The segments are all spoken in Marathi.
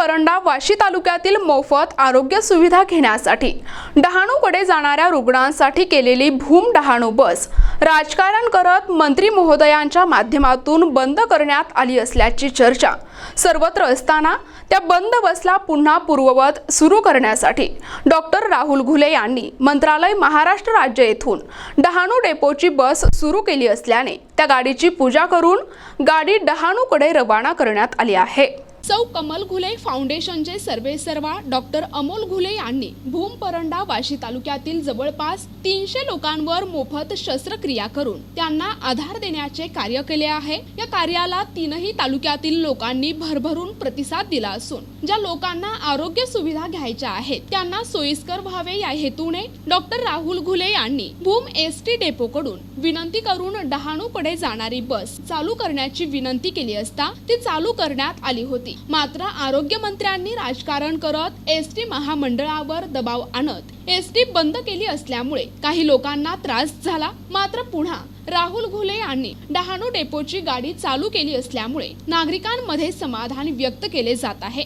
वाशी तालुक्यातील मोफत आरोग्य सुविधा घेण्यासाठी. डहाणूकडे जाणाऱ्या रुग्णांसाठी केलेली भूम डहाणू बस राजकारण करत मंत्री महोदयांच्या माध्यमातून बंद करण्यात आली असल्याची चर्चा. सर्वत्र असताना त्या बंद बसला पुन्हा पूर्ववत सुरू करण्यासाठी. डॉक्टर राहुल घुले यांनी मंत्रालय महाराष्ट्र राज्य येथून डहाणू डेपोची बस सुरू केली असल्याने त्या गाडीची पूजा करून गाडी डहाणूकडे रवाना करण्यात आली आहे. सौ कमल घुले फाउंडेशनचे सर्वेसर्वा डॉक्टर अमोल घुले यांनी भूम परंडा वाशी तालुक्यातील जवळपास तीनशे लोकांवर मोफत शस्त्रक्रिया करून त्यांना आधार देण्याचे कार्य केले आहे. या कार्याला तीनही तालुक्यातील लोकांनी भरभरून प्रतिसाद दिला असून ज्या लोकांना आरोग्य सुविधा घ्यायच्या आहेत त्यांना सोयीस्कर व्हावे या हेतूने डॉक्टर राहुल घुले यांनी भूम एस टी डेपोकडून विनंती करून डहाणूकडे जाणारी बस चालू करण्याची विनंती केली असता ती चालू करण्यात आली होती. मात्र आरोग्य मंत्र्यांनी राजकारण करत एस टी महामंडळावर दबाव आणत एस टी बंद केली असल्यामुळे काही लोकांना त्रास झाला. मात्र पुन्हा राहुल घुले यांनी डहाणू डेपोची गाडी चालू केली असल्यामुळे नागरिकांमध्ये समाधान व्यक्त केले जात आहे.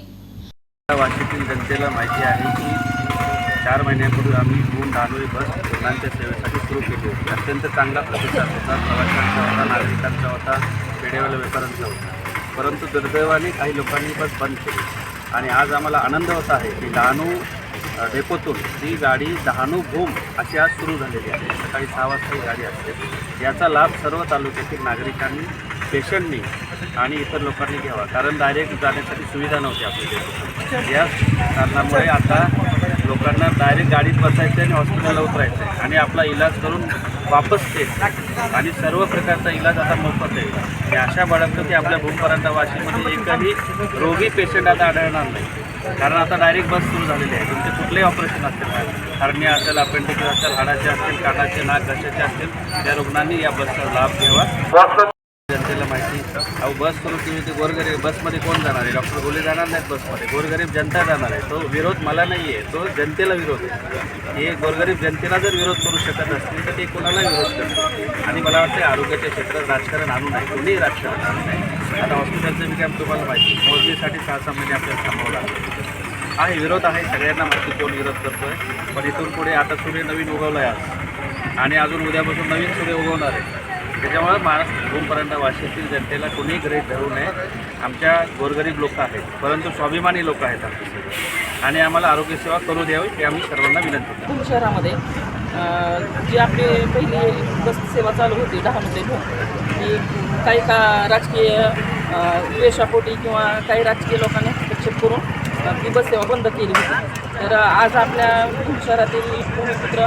वाशीतील जनतेला माहिती आहे की चार महिन्यापूर्वी आम्ही दोन धानोळी बस रुग्णांच्या सेवेसाठी सुरू केली होती. अत्यंत चांगला प्रतिसाद होता. प्रवाशांचा होता नागरिकांचा होता पेढेवाल्या व्यापाऱ्यांचा होता. परंतु दुर्दैवाने काही लोकांनी बस बंद केली. आणि आज आम्हाला आनंद होत आहे की डहाणू डेपोतून ही गाडी डहाणू भूम अशी आज सुरू झालेली आहे. सकाळी सहा वाजता ही गाडी असते. याचा लाभ सर्व तालुक्यातील नागरिकांनी पेशंटनी आणि इतर लोकांनी घ्यावा. कारण डायरेक्ट जाण्यासाठी सुविधा नव्हती आपल्या या कारणामुळे आता लोकांना डायरेक्ट गाडीत बसायचं आणि हॉस्पिटलला उतरायचं आहे. आणि आपला इलाज करून वापस ते आणि सर्व प्रकारचा इलाज आता मोफत आहे. आणि अशा बाळगतो की आपल्या भूमपरांता वाशीमध्ये एकही रोगी पेशंट आता आढळणार नाही. कारण आता डायरेक्ट बस सुरू झालेली आहे. तुमचे कुठलेही ऑपरेशन असतील हरण्या असेल अपेंडिक्स असेल हाडाचे असतील कानाचे नाक घशाचे असतील त्या रुग्णांनी या बसचा लाभ घ्यावा. बस करून तुम्ही ते गोरगरीब बसमध्ये कोण जाणार आहे? डॉक्टर गोले जाणार नाहीत बसमध्ये. गोरगरीब जनता जाणार आहे. तो विरोध मला नाही आहे. तो जनतेला विरोध आहे. हे गोरगरीब जनतेला जर विरोध करू शकत असतील तर ते कोणाला विरोध करतात आणि मला वाटतं आरोग्याच्या क्षेत्रात राजकारण आणू नाही कोणीही राजकारण आणू नाही आता हॉस्पिटलचं मी काय तुम्हाला माहिती मोजणीसाठी सहा सहा महिने आपल्याला थांबावं लागतं. आहे विरोध आहे. सगळ्यांना माहिती कोण विरोध करतो आहे पण इथून पुढे आता सूर्य नवीन उगवला आहे आज. आणि अजून उद्यापासून नवीन सूर्य उगवणार आहे. त्याच्यामुळे महाराष्ट्र भूमपर्यंत वाशीतील जनतेला कोणीही गरीब धरू नये. आमच्या गोरगरीब लोक आहेत. परंतु स्वाभिमानी लोक आहेत आमच्या आणि आम्हाला आरोग्यसेवा करू द्यावी हे आम्ही सर्वांना विनंती करतो. शहरामध्ये जी आपली पहिली बस सेवा चालू होती दहामध्ये हो, ती काही का राजकीय अ, द्वेषापोटी किंवा काही राजकीय लोकांनी हस्तक्षेप करून ही बससेवा बस सेवा बंद केली होती. तर आज आपल्या शहरातील भूमिपुत्र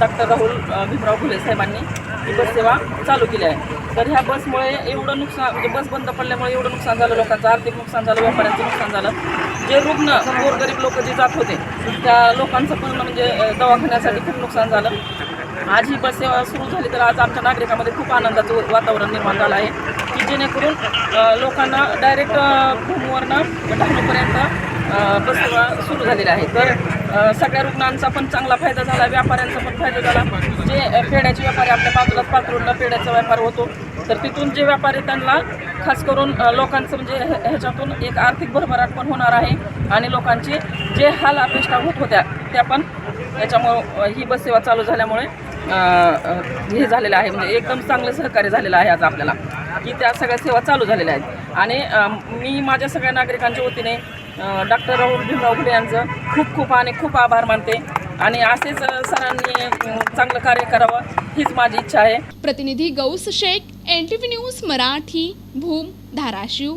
डॉक्टर राहुल भीमराव फुले साहेबांनी ही बस सेवा चालू केली आहे. तर ह्या बसमुळे एवढं नुकसान म्हणजे बस बंद पडल्यामुळे एवढं नुकसान झालं लोकांचं आर्थिक नुकसान झालं व्यापाऱ्यांचं नुकसान झालं. जे रुग्ण गोरगरीब लोक जे जात होते त्या लोकांचं पूर्ण म्हणजे दवाखान्यासाठी खूप नुकसान झालं. आज ही बस सेवा सुरू झाली तर आज आमच्या नागरिकांमध्ये खूप आनंदाचं वातावरण निर्माण झालं आहे की जेणेकरून लोकांना डायरेक्ट भूमीवरनं डहाणूपर्यंत बस सेवा सुरू झालेली आहे. तर सगळ्या रुग्णांचा पण चांगला फायदा झाला व्यापाऱ्यांचा पण फायदा झाला. जे अ, पेढ्याचे व्यापारी आपल्या बाजूलाच पात्रोडला पेढ्याचा व्यापार होतो. तर तिथून जे व्यापारी त्यांना खास करून लोकांचं म्हणजे ह्याच्यातून एक आर्थिक भरभराट पण होणार आहे आणि लोकांची जे हाल अपेक्षा होत होत्या त्या पण याच्यामुळं ही बस सेवा चालू झाल्यामुळे हे झालेलं आहे. म्हणजे एकदम चांगलं सहकार्य झालेलं आहे आज आपल्याला की त्या सगळ्या सेवा चालू झालेल्या आहेत. आणि मी माझ्या सगळ्या नागरिकांच्या वतीने डॉक्टर राहुल भीमराव घुले यांचं खूप खूप आणि खूप आभार मानते. आणि असेच सरांनी चांगलं कार्य करावं हीच माझी इच्छा आहे. प्रतिनिधी Gaus Shaikh N T V news Marathi Bhoom Dharashiv.